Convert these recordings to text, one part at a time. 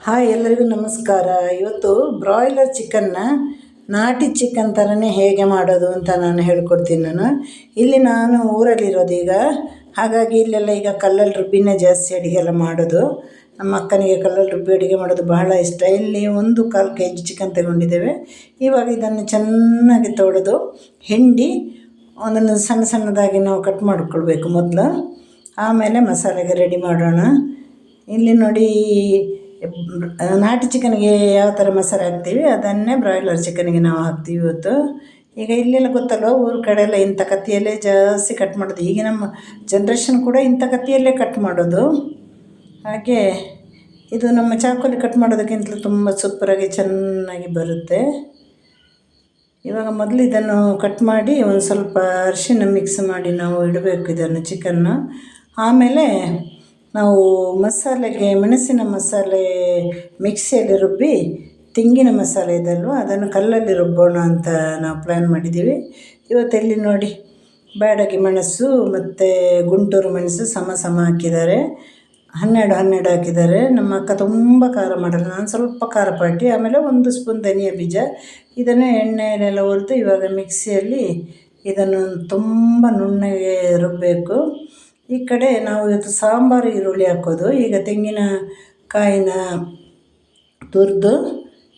Hi ಎಲ್ಲರಿಗೂ ನಮಸ್ಕಾರ. ಇವತ್ತು ಬ್ರಾಯ್ಲರ್ ಚಿಕನ್ನ ನಾಟಿ ಚಿಕನ್ ಥರನೇ ಹೇಗೆ ಮಾಡೋದು ಅಂತ ನಾನು ಹೇಳ್ಕೊಡ್ತೀನಿ ನಾನು. ಇಲ್ಲಿ ನಾನು ಊರಲ್ಲಿರೋದು ಈಗ. ಹಾಗಾಗಿ ಇಲ್ಲೆಲ್ಲ ಈಗ ಕಲ್ಲಲ್ಲಿ ರುಬ್ಬಿನೇ ಜಾಸ್ತಿ ಅಡುಗೆ ಎಲ್ಲ ಮಾಡೋದು. ನಮ್ಮ ಅಕ್ಕನಿಗೆ ಕಲ್ಲಲ್ಲಿ ರುಬ್ಬಿ ಅಡುಗೆ ಮಾಡೋದು ಬಹಳ ಇಷ್ಟ. ಇಲ್ಲಿ ಒಂದು ಕಾಲು ಕೆ ಜಿ ಚಿಕನ್ ತಗೊಂಡಿದ್ದೇವೆ. ಇವಾಗ ಇದನ್ನು ಚೆನ್ನಾಗಿ ತೊಳೆದು ಹಿಂಡಿ ಒಂದೊಂದು ಸಣ್ಣ ಸಣ್ಣದಾಗಿ ನಾವು ಕಟ್ ಮಾಡಿಕೊಳ್ಬೇಕು ಮೊದಲು. ಆಮೇಲೆ ಮಸಾಲೆಗೆ ರೆಡಿ ಮಾಡೋಣ. ಇಲ್ಲಿ ನೋಡಿ ನಾಟಿ ಚಿಕನ್ಗೆ ಯಾವ ಥರ ಮಸಾಲೆ ಹಾಕ್ತೀವಿ, ಅದನ್ನೇ ಬ್ರಾಯ್ಲರ್ ಚಿಕನ್ಗೆ ನಾವು ಹಾಕ್ತೀವಿ ಇವತ್ತು. ಈಗ ಇಲ್ಲೆಲ್ಲ ಗೊತ್ತಲ್ವ, ಊರ ಕಡೆ ಎಲ್ಲ ಇಂಥ ಕತ್ತಿಯಲ್ಲೇ ಜಾಸ್ತಿ ಕಟ್ ಮಾಡೋದು. ಈಗ ನಮ್ಮ ಜನ್ರೇಷನ್ ಕೂಡ ಇಂಥ ಕತ್ತಿಯಲ್ಲೇ ಕಟ್ ಮಾಡೋದು. ಹಾಗೆ ಇದು ನಮ್ಮ ಚಾಕುಲಿ ಕಟ್ ಮಾಡೋದಕ್ಕಿಂತಲೂ ತುಂಬ ಸೂಪರಾಗಿ ಚೆನ್ನಾಗಿ ಬರುತ್ತೆ. ಇವಾಗ ಮೊದಲು ಇದನ್ನು ಕಟ್ ಮಾಡಿ ಒಂದು ಸ್ವಲ್ಪ ಅರಿಶಿನ ಮಿಕ್ಸ್ ಮಾಡಿ ನಾವು ಇಡಬೇಕು ಇದನ್ನು ಚಿಕನ್ನು. ಆಮೇಲೆ ನಾವು ಮಸಾಲೆಗೆ ಮೆಣಸಿನ ಮಸಾಲೆ ಮಿಕ್ಸಿಯಲ್ಲಿ ರುಬ್ಬಿ ತೆಂಗಿನ ಮಸಾಲೆ ಇದಲ್ವ, ಅದನ್ನು ಕಲ್ಲಲ್ಲಿ ರುಬ್ಬೋಣ ಅಂತ ನಾವು ಪ್ಲ್ಯಾನ್ ಮಾಡಿದ್ದೀವಿ. ಇವತ್ತೆಲ್ಲಿ ನೋಡಿ, ಬ್ಯಾಡಗಿ ಮೆಣಸು ಮತ್ತು ಗುಂಟೂರು ಮೆಣಸು ಸಮ ಸಮ ಹಾಕಿದ್ದಾರೆ. ಹನ್ನೆರಡು ಹನ್ನೆರಡು ಹಾಕಿದ್ದಾರೆ. ನಮ್ಮ ಅಕ್ಕ ತುಂಬ ಖಾರ ಮಾಡಲ್ಲ. ನಾನು ಸ್ವಲ್ಪ ಖಾರ ಪಾಟಿ ಆಮೇಲೆ ಒಂದು ಸ್ಪೂನ್ ಧನಿಯಾ ಬೀಜ. ಇದನ್ನು ಎಣ್ಣೆಯಲ್ಲೆಲ್ಲ ಹುರಿದು ಇವಾಗ ಮಿಕ್ಸಿಯಲ್ಲಿ ಇದನ್ನು ತುಂಬ ನುಣ್ಣಗೆ ರುಬ್ಬಬೇಕು ಈ ಕಡೆ ನಾವು ಇವತ್ತು ಸಾಂಬಾರು ಈರುಳ್ಳಿ ಹಾಕೋದು. ಈಗ ತೆಂಗಿನ ಕಾಯಿನ ತುರಿದು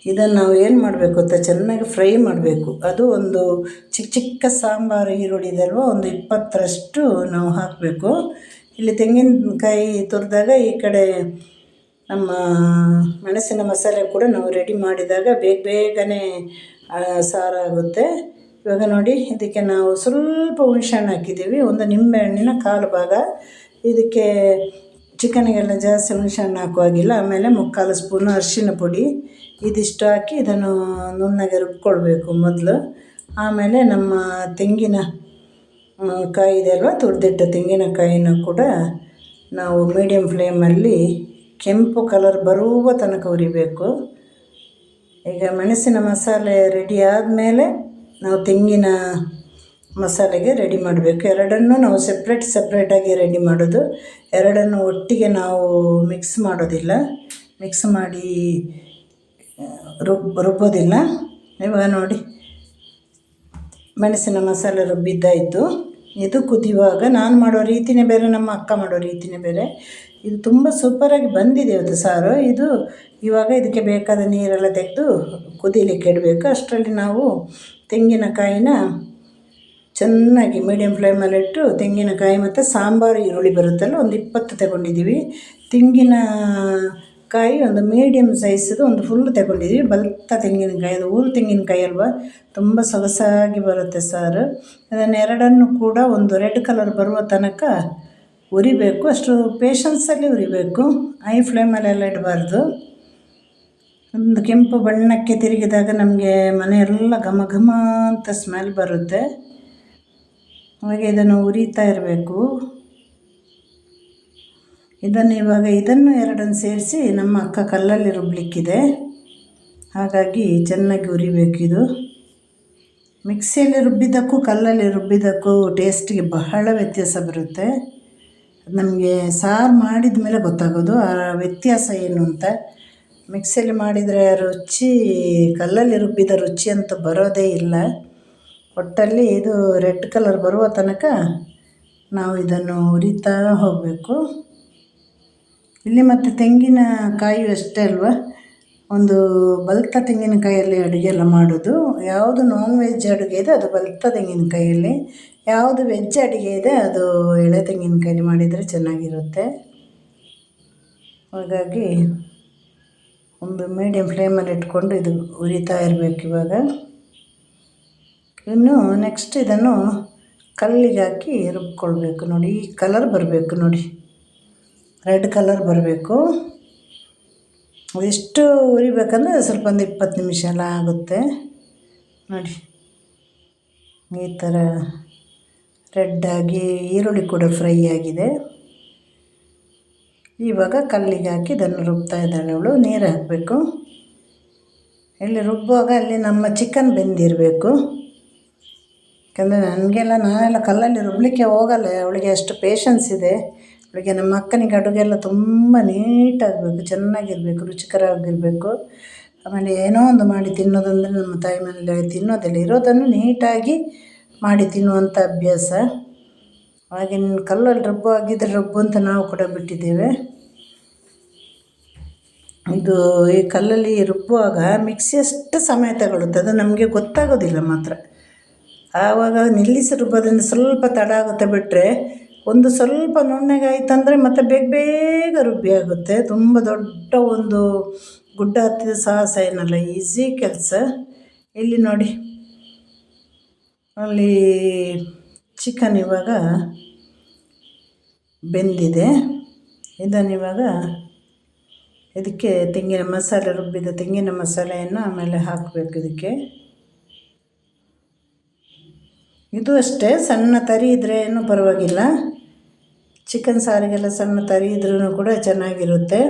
ಇದನ್ನು ನಾವು ಏನು ಮಾಡಬೇಕು ಅಂತ ಚೆನ್ನಾಗಿ ಫ್ರೈ ಮಾಡಬೇಕು. ಅದು ಒಂದು ಚಿಕ್ಕ ಚಿಕ್ಕ ಸಾಂಬಾರು ಈರುಳ್ಳಿ ಇದಲ್ವ ಒಂದು ಇಪ್ಪತ್ತರಷ್ಟು ನಾವು ಹಾಕಬೇಕು. ಇಲ್ಲಿ ತೆಂಗಿನಕಾಯಿ ತುರಿದಾಗ ಈ ಕಡೆ ನಮ್ಮ ಮೆಣಸಿನ ಮಸಾಲೆ ಕೂಡ ನಾವು ರೆಡಿ ಮಾಡಿದಾಗ ಬೇಗ ಬೇಗನೆ ಸಾರಾಗುತ್ತೆ. ಇವಾಗ ನೋಡಿ, ಇದಕ್ಕೆ ನಾವು ಸ್ವಲ್ಪ ಹುಣಸೆಹಣ್ಣು ಹಾಕಿದ್ದೀವಿ. ಒಂದು ನಿಂಬೆಹಣ್ಣಿನ ಕಾಲು ಭಾಗ. ಇದಕ್ಕೆ ಚಿಕನಿಗೆಲ್ಲ ಜಾಸ್ತಿ ಹುಣಸೆಹಣ್ಣು ಹಾಕುವಾಗಿಲ್ಲ. ಆಮೇಲೆ ಮುಕ್ಕಾಲು ಸ್ಪೂನು ಅರಿಶಿನ ಪುಡಿ. ಇದಿಷ್ಟು ಹಾಕಿ ಇದನ್ನು ನುಣ್ಣಗೆ ರುಬ್ಕೊಳ್ಬೇಕು ಮೊದಲು. ಆಮೇಲೆ ನಮ್ಮ ತೆಂಗಿನ ಕಾಯಿ ಇದೆ ಅಲ್ವಾ? ತುರಿದಿಟ್ಟ ತೆಂಗಿನಕಾಯಿನ ಕೂಡ ನಾವು ಮೀಡಿಯಮ್ ಫ್ಲೇಮಲ್ಲಿ ಕೆಂಪು ಕಲರ್ ಬರುವ ತನಕ ಉರಿಬೇಕು ಈಗ ಮೆಣಸಿನ ಮಸಾಲೆ ರೆಡಿ ಆದಮೇಲೆ ನಾವು ತೆಂಗಿನ ಮಸಾಲೆಗೆ ರೆಡಿ ಮಾಡಬೇಕು. ಎರಡನ್ನೂ ನಾವು ಸೆಪ್ರೇಟ್ ಸಪ್ರೇಟಾಗಿ ರೆಡಿ ಮಾಡೋದು. ಎರಡನ್ನು ಒಟ್ಟಿಗೆ ನಾವು ಮಿಕ್ಸ್ ಮಾಡೋದಿಲ್ಲ. ಮಿಕ್ಸ್ ಮಾಡಿ ರುಬ್, ರುಬ್ಬೋದಿಲ್ಲ. ಇವಾಗ ನೋಡಿ. ಮೆಣಸಿನ ಮಸಾಲೆ ರುಬ್ಬಿದ್ದಾಯಿತು. ಇದು ಕುದಿಯುವಾಗ ನಾನು ಮಾಡೋ ರೀತಿಯೇ ಬೇರೆ, ನಮ್ಮ ಅಕ್ಕ ಮಾಡೋ ರೀತಿಯೇ ಬೇರೆ. ಇದು ತುಂಬ ಸೂಪರಾಗಿ ಬಂದಿದೆ ಅದು ಸಾರು. ಇದು ಇವಾಗ ಇದಕ್ಕೆ ಬೇಕಾದ ನೀರೆಲ್ಲ ತೆಗೆದು ಕುದೀಲಿಕ್ಕೆ ಇಡಬೇಕು. ಅಷ್ಟರಲ್ಲಿ ನಾವು ತೆಂಗಿನಕಾಯಿನ ಚೆನ್ನಾಗಿ ಮೀಡಿಯಮ್ ಫ್ಲೇಮಲ್ಲಿಟ್ಟು ತೆಂಗಿನಕಾಯಿ ಮತ್ತು ಸಾಂಬಾರು ಈರುಳ್ಳಿ ಬರುತ್ತಲ್ಲ, ಒಂದು ಇಪ್ಪತ್ತು ತಗೊಂಡಿದ್ದೀವಿ. ತೆಂಗಿನ ಕಾಯಿ ಒಂದು ಮೀಡಿಯಮ್ ಸೈಝದು ಒಂದು ಫುಲ್ ತಗೊಂಡಿದ್ದೀವಿ. ಬಲ್ತ ತೆಂಗಿನಕಾಯಿ, ಅದು ಊರು ತೆಂಗಿನಕಾಯಿ ಅಲ್ವಾ? ತುಂಬ ಸೊಗಸಾಗಿ ಬರುತ್ತೆ ಸಾರು. ಅದನ್ನು ಎರಡನ್ನು ಕೂಡ ಒಂದು ರೆಡ್ ಕಲರ್ ಬರುವ ತನಕ ಉರಿಬೇಕು. ಅಷ್ಟು ಪೇಷನ್ಸಲ್ಲಿ ಉರಿಬೇಕು. ಐ ಫ್ಲೇಮಲ್ಲೆಲ್ಲ ಇಡಬಾರ್ದು. ಒಂದು ಕೆಂಪು ಬಣ್ಣಕ್ಕೆ ತಿರುಗಿದಾಗ ನಮಗೆ ಮನೆಯೆಲ್ಲ ಘಮ ಘಮ ಅಂತ ಸ್ಮೆಲ್ ಬರುತ್ತೆ. ಹಾಗೆ ಇದನ್ನು ಉರಿತಾ ಇರಬೇಕು. ಇದನ್ನು ಇವಾಗ ಇದನ್ನು ಎರಡನ್ನು ಸೇರಿಸಿ ನಮ್ಮ ಅಕ್ಕ ಕಲ್ಲಲ್ಲಿ ರುಬ್ಲಿಕ್ಕಿದೆ. ಹಾಗಾಗಿ ಚೆನ್ನಾಗಿ ಉರಿಬೇಕಿದು ಮಿಕ್ಸಿಯಲ್ಲಿ ರುಬ್ಬಿದ್ದಕ್ಕೂ ಕಲ್ಲಲ್ಲಿ ರುಬ್ಬಿದ್ದಕ್ಕೂ ಟೇಸ್ಟಿಗೆ ಬಹಳ ವ್ಯತ್ಯಾಸ ಬರುತ್ತೆ. ನಮಗೆ ಸಾರು ಮಾಡಿದ ಮೇಲೆ ಗೊತ್ತಾಗೋದು, ಆ ವ್ಯತ್ಯಾಸ ಏನು ಅಂತ. ಮಿಕ್ಸಿಯಲ್ಲಿ ಮಾಡಿದರೆ ರುಚಿ, ಕಲ್ಲಲ್ಲಿ ರುಬ್ಬಿದ ರುಚಿ ಅಂತೂ ಬರೋದೇ ಇಲ್ಲ. ಒಟ್ಟಲ್ಲಿ ಇದು ರೆಡ್ ಕಲರ್ ಬರುವ ತನಕ ನಾವು ಇದನ್ನು ಉರಿತಾ ಹೋಗಬೇಕು. ಇಲ್ಲಿ ಮತ್ತು ತೆಂಗಿನಕಾಯಿ ಅಷ್ಟೇ ಅಲ್ವ? ಒಂದು ಬಲ್ತ ತೆಂಗಿನಕಾಯಲ್ಲಿ ಅಡುಗೆ ಎಲ್ಲ ಮಾಡೋದು. ಯಾವುದು ನಾನ್ ವೆಜ್ ಅಡುಗೆ ಇದೆ, ಅದು ಬಲ್ತ ತೆಂಗಿನಕಾಯಲ್ಲಿ ಯಾವುದು ವೆಜ್ ಅಡುಗೆ ಇದೆ, ಅದು ಎಳೆ ತೆಂಗಿನಕಾಯಲ್ಲಿ ಮಾಡಿದರೆ ಚೆನ್ನಾಗಿರುತ್ತೆ. ಹಾಗಾಗಿ ಒಂದು ಮೀಡಿಯಮ್ ಫ್ಲೇಮಲ್ಲಿ ಇಟ್ಕೊಂಡು ಇದು ಉರಿತಾ ಇರಬೇಕು ಇವಾಗ. ಇನ್ನು ನೆಕ್ಸ್ಟ್ ಇದನ್ನು ಕಲ್ಲಿಗೆ ಹಾಕಿ ರುಬ್ಕೊಳ್ಬೇಕು ನೋಡಿ. ಈ ಕಲರ್ ಬರಬೇಕು ನೋಡಿ. ರೆಡ್ ಕಲರ್ ಬರಬೇಕು. ಎಷ್ಟು ಉರಿಬೇಕಂದ್ರೆ ಸ್ವಲ್ಪ ಒಂದು ಇಪ್ಪತ್ತು ನಿಮಿಷ ಎಲ್ಲ ಆಗುತ್ತೆ. ನೋಡಿ. ಈ ಥರ ರೆಡ್ಡಾಗಿ ಈರುಳ್ಳಿ ಕೂಡ ಫ್ರೈ ಆಗಿದೆ. ಇವಾಗ ಕಲ್ಲಿಗೆ ಹಾಕಿ ಇದನ್ನು ರುಬ್ತಾ ಇದ್ದಾಳೆ ಅವಳು. ನೀರು ಹಾಕಬೇಕು. ಇಲ್ಲಿ ರುಬ್ಬುವಾಗ ಅಲ್ಲಿ ನಮ್ಮ ಚಿಕನ್ ಬೆಂದಿರಬೇಕು. ಯಾಕಂದರೆ ನನಗೆಲ್ಲ, ನಾನೆಲ್ಲ ಕಲ್ಲಲ್ಲಿ ರುಬ್ಬಲಿಕ್ಕೆ ಹೋಗಲ್ಲ. ಅವಳಿಗೆ ಅಷ್ಟು ಪೇಷನ್ಸ್ ಇದೆ. ಅವಳಿಗೆ ನಮ್ಮ ಅಕ್ಕನಿಗೆ ಅಡುಗೆ ಎಲ್ಲ ತುಂಬ ನೀಟಾಗಬೇಕು ಚೆನ್ನಾಗಿರಬೇಕು, ರುಚಿಕರವಾಗಿರಬೇಕು. ಆಮೇಲೆ ಏನೋ ಒಂದು ಮಾಡಿ ತಿನ್ನೋದಂದರೆ ನಮ್ಮ ತಾಯಿ ಮನೇಲಿ ತಿನ್ನೋದಿಲ್ಲ. ಇರೋದನ್ನು ನೀಟಾಗಿ ಮಾಡಿ ತಿನ್ನುವಂಥ ಅಭ್ಯಾಸ. ಆಗಿನ ಕಲ್ಲಲ್ಲಿ ರಬ್ಬು ಆಗಿದ್ರೆ ರಬ್ಬು ಅಂತ ನಾವು ಕೂಡ ಬಿಟ್ಟಿದ್ದೇವೆ. ಇದು ಈ ಕಲ್ಲಲ್ಲಿ ರುಬ್ಬುವಾಗ ಮಿಕ್ಸಿ ಅಷ್ಟು ಸಮಯ ತಗೊಳುತ್ತೆ. ಅದು ನಮಗೆ ಗೊತ್ತಾಗೋದಿಲ್ಲ ಮಾತ್ರ. ಆವಾಗ ನಿಲ್ಲಿಸಿ ರುಬ್ಬೋದ್ರಿಂದ ಸ್ವಲ್ಪ ತಡ ಆಗುತ್ತೆ ಬಿಟ್ಟರೆ ಒಂದು ಸ್ವಲ್ಪ ನುಣ್ಣಗೆ ಆಯ್ತಂದರೆ ಮತ್ತೆ ಬೇಗ ಬೇಗ ರುಬ್ಬಿ ಆಗುತ್ತೆ. ತುಂಬ ದೊಡ್ಡ ಒಂದು ಗುಡ್ಡ ಹತ್ತಿದ ಸಾಹಸ ಏನಲ್ಲ, ಈಸಿ ಕೆಲಸ. ಇಲ್ಲಿ ನೋಡಿ. ಅಲ್ಲಿ ಚಿಕನ್ ಇವಾಗ ಬೆಂದಿದೆ. ಇದನ್ನು ಇವಾಗ ಇದಕ್ಕೆ ತೆಂಗಿನ ಮಸಾಲೆ, ರುಬ್ಬಿದ ತೆಂಗಿನ ಮಸಾಲೆಯನ್ನು ಆಮೇಲೆ ಹಾಕಬೇಕು ಇದಕ್ಕೆ. ಇದು ಅಷ್ಟೇ, ಸಣ್ಣ ತರಿ ಇದ್ದರೆ ಏನೂ ಪರವಾಗಿಲ್ಲ. ಚಿಕನ್ ಸಾರಿಗೆಲ್ಲ ಸಣ್ಣ ತರಿ ಇದ್ರೂ ಕೂಡ ಚೆನ್ನಾಗಿರುತ್ತೆ.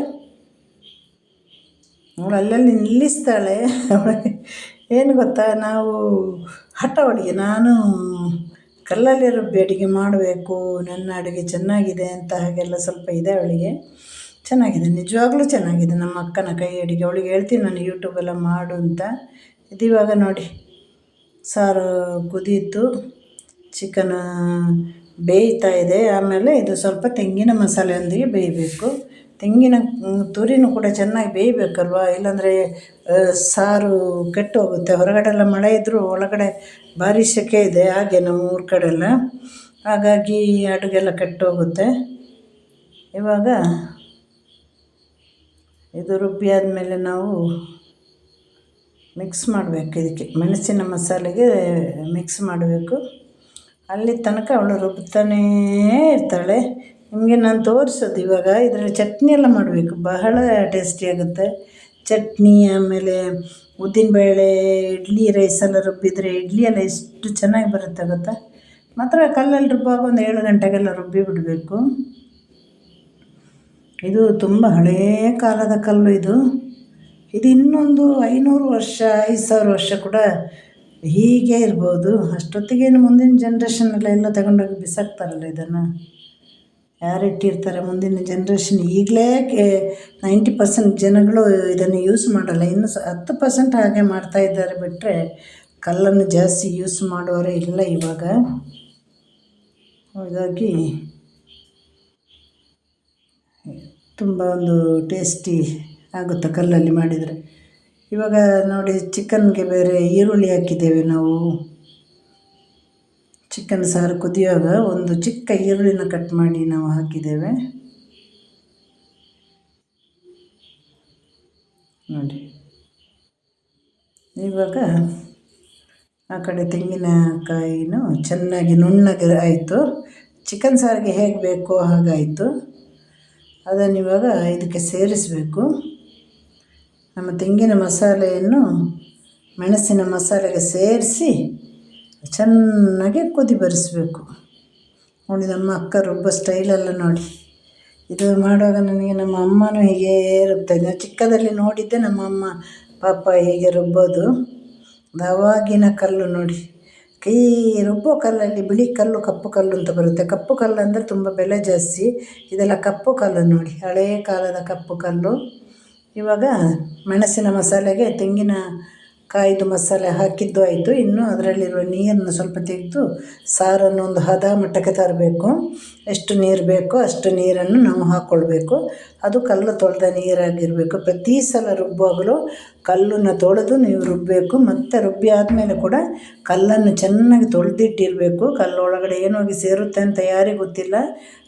ಅವಳು ಅಲ್ಲಲ್ಲಿ ನಿಲ್ಲಿಸ್ತಾಳೆ. ಏನು ಗೊತ್ತಾ, ನಾವು ಹಠ ಅವಳಿಗೆ ನಾನು ಕಲ್ಲಲ್ಲಿ ರುಬ್ಬಿ ಅಡುಗೆ ಮಾಡಬೇಕು, ನನ್ನ ಅಡುಗೆ ಚೆನ್ನಾಗಿದೆ ಅಂತ ಹಾಗೆಲ್ಲ ಸ್ವಲ್ಪ ಇದೆ ಅವಳಿಗೆ. ಚೆನ್ನಾಗಿದೆ, ನಿಜವಾಗ್ಲೂ ಚೆನ್ನಾಗಿದೆ. ನಮ್ಮ ಅಕ್ಕನ ಕೈ ಅಡುಗೆ. ಅವಳಿಗೆ ಹೇಳ್ತೀನಿ ನಾನು ಯೂಟ್ಯೂಬೆಲ್ಲ ಮಾಡು ಅಂತ. ಇದು ನೋಡಿ, ಸಾರು ಕುದೀತು ಚಿಕನ್ ಬೇಯ್ತಾ ಇದೆ. ಆಮೇಲೆ ಇದು ಸ್ವಲ್ಪ ತೆಂಗಿನ ಮಸಾಲೆಯೊಂದಿಗೆ ಬೇಯಬೇಕು. ತೆಂಗಿನ ತುರಿನೂ ಕೂಡ ಚೆನ್ನಾಗಿ ಬೇಯಬೇಕಲ್ವ? ಇಲ್ಲಾಂದರೆ ಸಾರು ಕೆಟ್ಟು ಹೋಗುತ್ತೆ ಹೊರಗಡೆಲ್ಲ ಮಳೆ ಇದ್ದರೂ ಒಳಗಡೆ ಭಾರಿ ಸೆಕೆ ಇದೆ, ಹಾಗೆ ನಮ್ಮ ಊರ ಕಡೆ ಎಲ್ಲ ಹಾಗಾಗಿ ಅಡುಗೆ ಎಲ್ಲ ಕೆಟ್ಟು ಹೋಗುತ್ತೆ ಇವಾಗ ಇದು ರುಬ್ಬಿ ಆದಮೇಲೆ ನಾವು ಮಿಕ್ಸ್ ಮಾಡಬೇಕು ಇದಕ್ಕೆ. ಮೆಣಸಿನ ಮಸಾಲೆಗೆ ಮಿಕ್ಸ್ ಮಾಡಬೇಕು. ಅಲ್ಲಿ ತನಕ ಅವಳು ರುಬ್ತಾನೇ ಇರ್ತಾಳೆ. ನಿಮಗೆ ನಾನು ತೋರಿಸೋದು ಇವಾಗ, ಇದರಲ್ಲಿ ಚಟ್ನಿ ಎಲ್ಲ ಮಾಡಬೇಕು. ಬಹಳ ಟೇಸ್ಟಿ ಆಗುತ್ತೆ. ಚಟ್ನಿ, ಆಮೇಲೆ ಉದ್ದಿನಬೇಳೆ ಇಡ್ಲಿ ರೈಸೆಲ್ಲ ರುಬ್ಬಿದರೆ ಇಡ್ಲಿ ಎಲ್ಲ ಎಷ್ಟು ಚೆನ್ನಾಗಿ ಬರುತ್ತೆ ಗೊತ್ತಾ? ಮಾತ್ರ ಕಲ್ಲಲ್ಲಿ ರುಬ್ಬಾಗ ಒಂದು ಏಳು ಗಂಟೆಗೆಲ್ಲ ರುಬ್ಬಿ ಬಿಡಬೇಕು. ಇದು ತುಂಬ ಹಳೇ ಕಾಲದ ಕಲ್ಲು ಇದು. ಇದು ಇನ್ನೊಂದು ಐನೂರು ವರ್ಷ, ಐದು ಸಾವಿರ ವರ್ಷ ಕೂಡ ಹೀಗೆ ಇರ್ಬೋದು. ಅಷ್ಟೊತ್ತಿಗೇನು ಮುಂದಿನ ಜನ್ರೇಷನ್ನೆಲ್ಲ ಎಲ್ಲ ತಗೊಂಡೋಗಿ ಬಿಸಾಕ್ತಾರಲ್ಲ ಇದನ್ನು. ಯಾರು ಇಟ್ಟಿರ್ತಾರೆ ಮುಂದಿನ ಜನ್ರೇಷನ್ ಈಗಲೇ ಕೆ ನೈಂಟಿ ಪರ್ಸೆಂಟ್ ಜನಗಳು ಇದನ್ನು ಯೂಸ್ ಮಾಡಲ್ಲ. ಇನ್ನು ಸ, ಹತ್ತು ಪರ್ಸೆಂಟ್ ಹಾಗೆ ಮಾಡ್ತಾ ಇದ್ದಾರೆ ಬಿಟ್ಟರೆ ಕಲ್ಲನ್ನು ಜಾಸ್ತಿ ಯೂಸ್ ಮಾಡೋರೇ ಇಲ್ಲ ಇವಾಗ. ಹಾಗಾಗಿ ತುಂಬ ಒಂದು ಟೇಸ್ಟಿ ಆಗುತ್ತೆ ಕಲ್ಲಲ್ಲಿ ಮಾಡಿದರೆ. ಇವಾಗ ನೋಡಿ ಚಿಕನ್ಗೆ ಬೇರೆ ಈರುಳ್ಳಿ ಹಾಕಿದ್ದೇವೆ ನಾವು. ಚಿಕನ್ ಸಾರು ಕುದಿಯುವಾಗ ಒಂದು ಚಿಕ್ಕ ಈರುಳ್ಳಿನ ಕಟ್ ಮಾಡಿ ನಾವು ಹಾಕಿದ್ದೇವೆ. ನೋಡಿ. ಇವಾಗ ಆ ಕಡೆ ತೆಂಗಿನಕಾಯಿನೂ ಚೆನ್ನಾಗಿ ನುಣ್ಣಗೆ ಆಯಿತು. ಚಿಕನ್ ಸಾರಿಗೆ ಹೇಗೆ ಬೇಕೋ ಹಾಗಾಯಿತು. ಅದನ್ನು ಇವಾಗ ಇದಕ್ಕೆ ಸೇರಿಸಬೇಕು. ನಮ್ಮ ತೆಂಗಿನ ಮಸಾಲೆಯನ್ನು ಮೆಣಸಿನ ಮಸಾಲೆಗೆ ಸೇರಿಸಿ ಚೆನ್ನಾಗಿ ಕುದಿ ಬರಿಸಬೇಕು. ನೋಡಿ ನಮ್ಮ ಅಕ್ಕ ರುಬ್ಬ ಸ್ಟೈಲೆಲ್ಲ ನೋಡಿ. ಇದು ಮಾಡುವಾಗ ನನಗೆ ನಮ್ಮ ಅಮ್ಮನೂ ಹೀಗೆ ರುಬ್ತಾಯಿದ್ದೆ ಚಿಕ್ಕದಲ್ಲಿ ನೋಡಿದ್ದೆ ನಮ್ಮ ಅಮ್ಮ, ಪಾಪ ಹೀಗೆ ರುಬ್ಬೋದು. ಅವಾಗಿನ ಕಲ್ಲು ನೋಡಿ. ಕೈ ರುಬ್ಬೋ ಕಲ್ಲಲ್ಲಿ ಬಿಳಿ ಕಲ್ಲು, ಕಪ್ಪು ಕಲ್ಲು ಅಂತ ಬರುತ್ತೆ. ಕಪ್ಪು ಕಲ್ಲು ಅಂದರೆ ತುಂಬ ಬೆಲೆ ಜಾಸ್ತಿ. ಇದೆಲ್ಲ ಕಪ್ಪು ಕಲ್ಲು ನೋಡಿ. ಹಳೆಯ ಕಾಲದ ಕಪ್ಪು ಕಲ್ಲು. ಇವಾಗ ಮೆಣಸಿನ ಮಸಾಲೆಗೆ ತೆಂಗಿನ ಕಾಯ್ದು ಮಸಾಲೆ ಹಾಕಿದ್ದು ಆಯಿತು. ಇನ್ನು ಅದರಲ್ಲಿರುವ ನೀರನ್ನು ಸ್ವಲ್ಪ ತೆಗೆದು ಸಾರನ್ನು ಒಂದು ಹದ ಮಟ್ಟಕ್ಕೆ ತರಬೇಕು. ಎಷ್ಟು ನೀರು ಬೇಕೋ ಅಷ್ಟು ನೀರನ್ನು ನಾವು ಹಾಕ್ಕೊಳ್ಬೇಕು ಅದು ಕಲ್ಲು ತೊಳೆದ ನೀರಾಗಿರಬೇಕು. ಪ್ರತಿ ಸಲ ರುಬ್ಬುವಾಗಲೂ ಕಲ್ಲನ್ನು ತೊಳೆದು ನೀವು ರುಬ್ಬಬೇಕು. ಮತ್ತು ರುಬ್ಬಿ ಆದಮೇಲೆ ಕೂಡ ಕಲ್ಲನ್ನು ಚೆನ್ನಾಗಿ ತೊಳೆದಿಟ್ಟಿರಬೇಕು. ಕಲ್ಲು ಒಳಗಡೆ ಏನೋಗಿ ಸೇರುತ್ತೆ ಅಂತ ಯಾರಿಗೂ ಗೊತ್ತಿಲ್ಲ.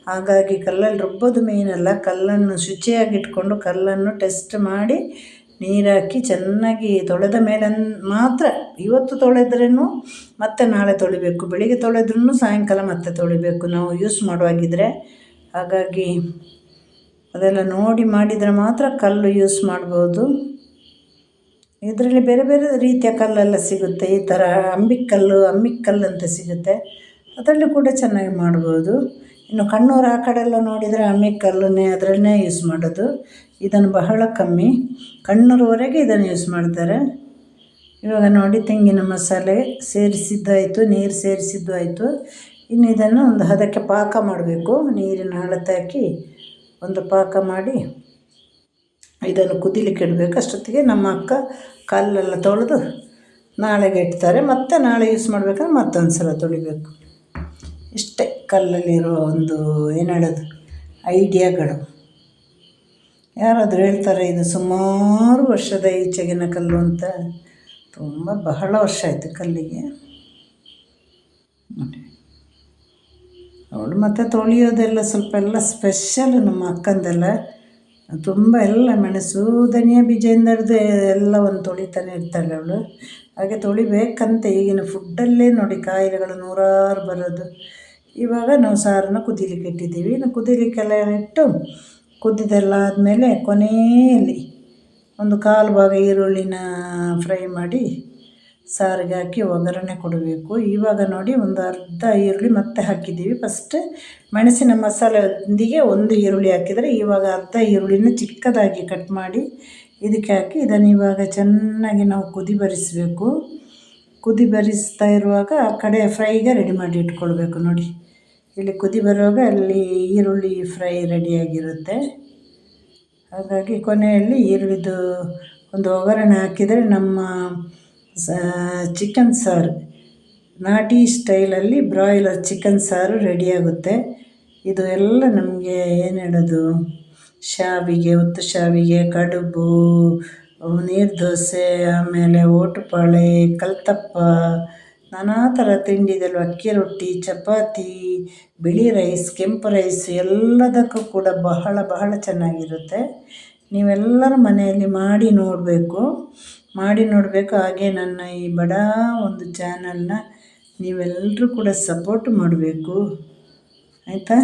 ಹಾಗಾಗಿ ಕಲ್ಲಲ್ಲಿ ರುಬ್ಬೋದು ಮೇಯ್ನಲ್ಲ ಕಲ್ಲನ್ನು ಶುಚಿಯಾಗಿಟ್ಕೊಂಡು ಕಲ್ಲನ್ನು ಟೆಸ್ಟ್ ಮಾಡಿ ನೀರು ಹಾಕಿ ಚೆನ್ನಾಗಿ ತೊಳೆದ ಮೇಲೆ ಮಾತ್ರ ಇವತ್ತು ತೊಳೆದ್ರೂ ಮತ್ತೆ ನಾಳೆ ತೊಳಿಬೇಕು, ಬೆಳಿಗ್ಗೆ ತೊಳೆದ್ರೂ ಸಾಯಂಕಾಲ ಮತ್ತೆ ತೊಳಿಬೇಕು ನಾವು ಯೂಸ್ ಮಾಡುವಾಗಿದ್ದರೆ ಹಾಗಾಗಿ ಅದೆಲ್ಲ ನೋಡಿ ಮಾಡಿದರೆ ಮಾತ್ರ ಕಲ್ಲು ಯೂಸ್ ಮಾಡ್ಬೋದು. ಇದರಲ್ಲಿ ಬೇರೆ ಬೇರೆ ರೀತಿಯ ಕಲ್ಲೆಲ್ಲ ಸಿಗುತ್ತೆ, ಈ ಥರ ಅಂಬಿಕಲ್ಲು ಅಮ್ಮಿಕಲ್ಲು ಅಂತ ಸಿಗುತ್ತೆ. ಅದರಲ್ಲಿ ಕೂಡ ಚೆನ್ನಾಗಿ ಮಾಡ್ಬೋದು. ಇನ್ನು ಕಣ್ಣೂರು ಆ ಕಡೆ ಎಲ್ಲ ನೋಡಿದರೆ ಅಮ್ಮಿಕಲ್ಲನ್ನೇ ಅದರನ್ನೇ ಯೂಸ್ ಮಾಡೋದು. ಇದನ್ನು ಬಹಳ ಕಮ್ಮಿ. ಕಣ್ಣೂರವರೆಗೆ ಇದನ್ನು ಯೂಸ್ ಮಾಡ್ತಾರೆ. ಇವಾಗ ನೋಡಿ ತೆಂಗಿನ ಮಸಾಲೆ ಸೇರಿಸಿದ್ದಾಯಿತು, ನೀರು ಸೇರಿಸಿದ್ದು ಆಯಿತು ಇನ್ನು ಇದನ್ನು ಒಂದು ಹದಕ್ಕೆ ಪಾಕ ಮಾಡಬೇಕು. ನೀರಿನ ಅಳತೆ ಹಾಕಿ ಒಂದು ಪಾಕ ಮಾಡಿ ಇದನ್ನು ಕುದಿಲಿಕ್ಕೆ ಇಡಬೇಕು. ಅಷ್ಟೊತ್ತಿಗೆ ನಮ್ಮ ಅಕ್ಕ ಕಲ್ಲೆಲ್ಲ ತೊಳೆದು ನಾಳೆಗೆ ಇಡ್ತಾರೆ. ಮತ್ತು ನಾಳೆ ಯೂಸ್ ಮಾಡಬೇಕಂದ್ರೆ ಮತ್ತೊಂದು ಸಲ ತೊಳಿಬೇಕು. ಇಷ್ಟೇ. ಕಲ್ಲಲ್ಲಿರೋ ಒಂದು, ಏನು ಹೇಳೋದು, ಐಡಿಯಾಗಳು. ಯಾರಾದರೂ ಹೇಳ್ತಾರೆ, ಇದು ಸುಮಾರು ವರ್ಷದ ಈಚೆಗಿನ ಕಲ್ಲು ಅಂತ. ತುಂಬ ಬಹಳ ವರ್ಷ ಆಯಿತು ಕಲ್ಲಿಗೆ. ಅವಳು ಮತ್ತು ತೊಳೆಯೋದೆಲ್ಲ ಸ್ವಲ್ಪ ಎಲ್ಲ ಸ್ಪೆಷಲ್ ನಮ್ಮ ಅಕ್ಕಂದೆಲ್ಲ. ತುಂಬ ಎಲ್ಲ ಮೆಣಸು, ಧನಿಯಾ ಬೀಜದಿಂದ ಹಿಡಿದು ಎಲ್ಲ ಒಂದು ತೊಳಿತಾನೆ ಇರ್ತಾಳೆ ಅವಳು. ಹಾಗೆ ತೊಳಿಬೇಕಂತೆ ಈಗಿನ ಫುಡ್ಡಲ್ಲೇ ನೋಡಿ, ಕಾಯಿಲೆಗಳು ನೂರಾರು ಬರೋದು. ಇವಾಗ ನಾವು ಸಾರನ್ನು ಕುದಿಲಿಕ್ಕೆ ಇಟ್ಟಿದ್ದೀವಿ. ಕುದಿಲಿಕ್ಕೆಲ್ಲ ಇಟ್ಟು ಕುದ್ದಿದ್ದೆಲ್ಲ ಆದಮೇಲೆ ಕೊನೆಯಲ್ಲಿ ಒಂದು ಕಾಲು ಭಾಗ ಈರುಳ್ಳಿನ ಫ್ರೈ ಮಾಡಿ ಸಾರಿಗೆ ಹಾಕಿ ಒಗ್ಗರಣೆ ಕೊಡಬೇಕು. ಇವಾಗ ನೋಡಿ ಒಂದು ಅರ್ಧ ಈರುಳ್ಳಿ ಮತ್ತೆ ಹಾಕಿದ್ದೀವಿ. ಫಸ್ಟ್ ಮೆಣಸಿನ ಮಸಾಲೆಯೊಂದಿಗೆ ಒಂದು ಈರುಳ್ಳಿ ಹಾಕಿದರೆ ಇವಾಗ ಅರ್ಧ ಈರುಳ್ಳಿನ ಚಿಕ್ಕದಾಗಿ ಕಟ್ ಮಾಡಿ ಇದಕ್ಕೆ ಹಾಕಿ ಇದನ್ನು ಇವಾಗ ಚೆನ್ನಾಗಿ ನಾವು ಕುದಿ ಬರಿಸಬೇಕು. ಕುದಿ ಬರಿಸ್ತಾ ಇರುವಾಗ ಆ ಕಡೆ ಫ್ರೈಗೆ ರೆಡಿ ಮಾಡಿ ಇಟ್ಕೊಳ್ಬೇಕು ನೋಡಿ. ಇಲ್ಲಿ ಕುದಿ ಬರುವಾಗ ಅಲ್ಲಿ ಈರುಳ್ಳಿ ಫ್ರೈ ರೆಡಿಯಾಗಿರುತ್ತೆ. ಹಾಗಾಗಿ ಕೊನೆಯಲ್ಲಿ ಈರುಳ್ಳಿದು ಒಂದು ಒಗ್ಗರಣೆ ಹಾಕಿದರೆ ನಮ್ಮ ಚಿಕನ್ ಸಾರು. ನಾಟಿ ಸ್ಟೈಲಲ್ಲಿ ಬ್ರಾಯ್ಲರ್ ಚಿಕನ್ ಸಾರು ರೆಡಿಯಾಗುತ್ತೆ. ಇದು ಎಲ್ಲ ನಮಗೆ ಏನು ಹೇಳೋದು? ಶಾವಿಗೆ, ಉತ್ತು ಶಾವಿಗೆ, ಕಡುಬು, ನೀರು ದೋಸೆ, ಆಮೇಲೆ ಓಟುಪಾಳೆ, ಕಲ್ತಪ್ಪ ನಾನಾ ಥರ ತಿಂಡಿಗಳು, ಅಕ್ಕಿ ರೊಟ್ಟಿ, ಚಪಾತಿ, ಬಿಳಿ ರೈಸ್, ಕೆಂಪು ರೈಸ್ ಎಲ್ಲದಕ್ಕೂ ಕೂಡ ಬಹಳ ಬಹಳ ಚೆನ್ನಾಗಿರುತ್ತೆ. ನೀವೆಲ್ಲರೂ ಮನೆಯಲ್ಲಿ ಮಾಡಿ ನೋಡಬೇಕು. ಮಾಡಿ ನೋಡಬೇಕು. ಹಾಗೆ ನನ್ನ ಈ ಬಡ ಒಂದು ಚಾನಲ್ನ ನೀವೆಲ್ಲರೂ ಕೂಡ ಸಪೋರ್ಟ್ ಮಾಡಬೇಕು. ಆಯಿತಾ?